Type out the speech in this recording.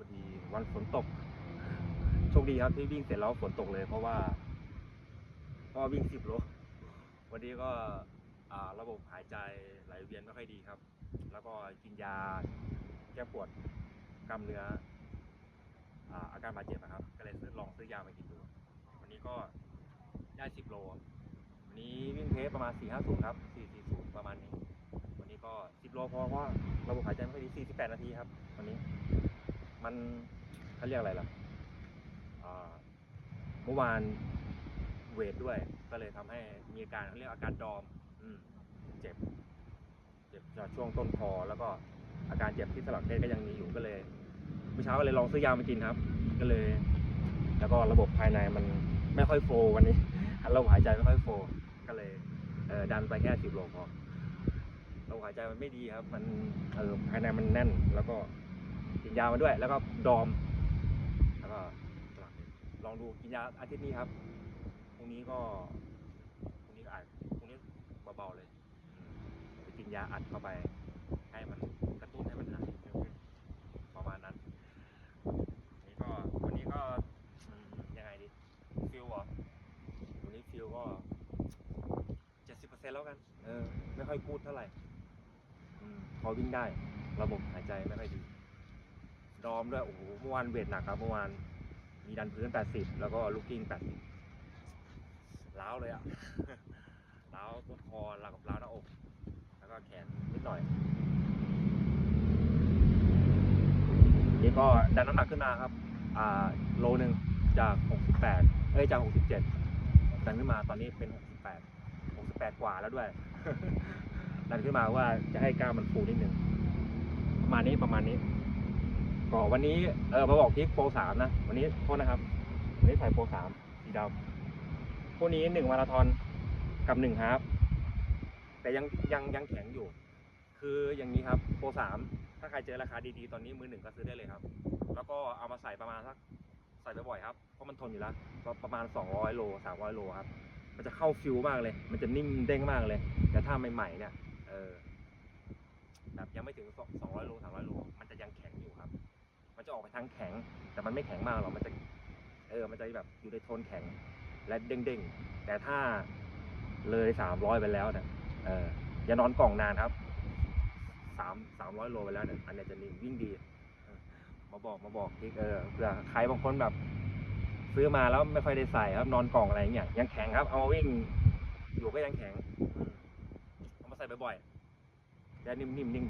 พอดีวันฝนตก โชคดีครับที่วิ่งเสร็จแล้วฝนตกเลยเพราะว่าเพราะว่าวิ่งสิบโลวันนี้ก็ระบบหายใจไหลเวียนไม่ค่อยดีครับ แล้วก็กินยาแก้ปวดกล้ามเนื้ออ่าอาการบาดเจ็บนะครับ ก็เลยซื้อลองซื้อยามากินดู วันนี้ก็ได้สิบโล วันนี้วิ่งเพสประมาณ4 5 0ครับ4 4 0ประมาณนี้ วันนี้ก็10โลพอเพราะว่าระบบหายใจไม่ค่อยดี48นาทีครับ วันนี้ มันเขาเรียกอะไรล่ะเมื่อวานเวทด้วย ก็เลยทำให้มีอาการเขาเรียกอาการดอม อืม เจ็บ เจ็บจากช่วงต้นคอแล้วก็อาการเจ็บที่สลักเพศก็ยังมีอยู่ก็เลยเมื่อเช้าก็เลยลองซื้อยามากินครับ ก็เลย แล้วก็ระบบภายในมันไม่ค่อยโฟวันนี้เระบบหายใจไม่ค่อยโฟก็เลยเออดันไปแค่สิบโลพอเระบบหายใจมันไม่ดีครับ มันเออภายในมันแน่นแล้วก็ กินยามาด้วย แล้วก็ดอม แล้วก็ลองดูกินยาอาทิตย์นี้ครับพรุ่งนี้ก็พรุ่งนี้ก็อาจพรุ่งนี้เบาๆเลยไปกินยาอัดเข้าไป ให้มันกระตุ้นให้มันหายประมาณนั้นนี่ก็วันนี้ก็ยังไงดีฟิลเหรอวันนี้ฟิลก็เจ็ดสิบเปอร์เซ็นต์แล้วกัน เออ ไม่ค่อยพูดเท่าไหร่พอวิ่งได้ ระบบหายใจไม่ค่อยดี ดอมด้วยโอ้โหเมื่อวานเวทหนักครับเมื่อวานมีดันพื้น 80 แล้วก็ลูกกิ้ง 80ล้าวเลยอะล้าวต้นคอแล้วกับล้าวหน้าอก แล้วก็แขนนิดหน่อยนี่ก็ดันน้ำหนักขึ้นมาครับอ่าโลหนึ่งจาก 68 เอ้ยจาก 67 ดันขึ้นมาตอนนี้เป็น 68 68 กว่าแล้วด้วย ดันขึ้นมาว่าจะให้กล้ามมันฟูนิดนึงประมาณนี้ประมาณนี้ ก็วันนี้เออมาบอกพิกโปรสามนะ วันนี้โทษนะครับวันนี้ใส่โปรสามสีดำพวกนี้หนึ่งมาราธอนกับหนึ่งฮาล์ฟแต่ยังยังยังแข็งอยู่ คืออย่างนี้ครับโปรสามถ้าใครเจอราคาดีๆ ตอนนี้มือหนึ่งก็ซื้อได้เลยครับ แล้วก็เอามาใส่ประมาณสักใส่บ่อยๆครับ เพราะมันทนอยู่แล้วก็ประมาณ 200 โล 300 โลครับ มันจะเข้าฟิลมากเลย มันจะนิ่มเด้งมากเลย แต่ถ้าใหม่ๆเนี่ย เออ แบบยังไม่ถึง 200 โล 300 โล มันจะางแข็ง แต่มันไม่แข็งมากหรอกมันจะเออมันจะแบบอยู่ในโทนแข็งและเด้งๆ แต่ถ้าเลยสามร้อยไปแล้วเนี่ยเอออย่านอนกล่องนานครับสามสามร้อยโลไปแล้วเนี่ยอันนี้จะนิ่งวิ่งดีมาบอกมาบอกพี่เออเผื่อใครบางคนแบบ ซื้อมาแล้วไม่ค่อยได้ใส่ครับนอนกล่องอะไรอย่างเงี้ยยังแข็งครับ เอามาวิ่งอยู่ก็ยังแข็งเอามาใส่บ่อยๆจะนิ่มๆนิ่ง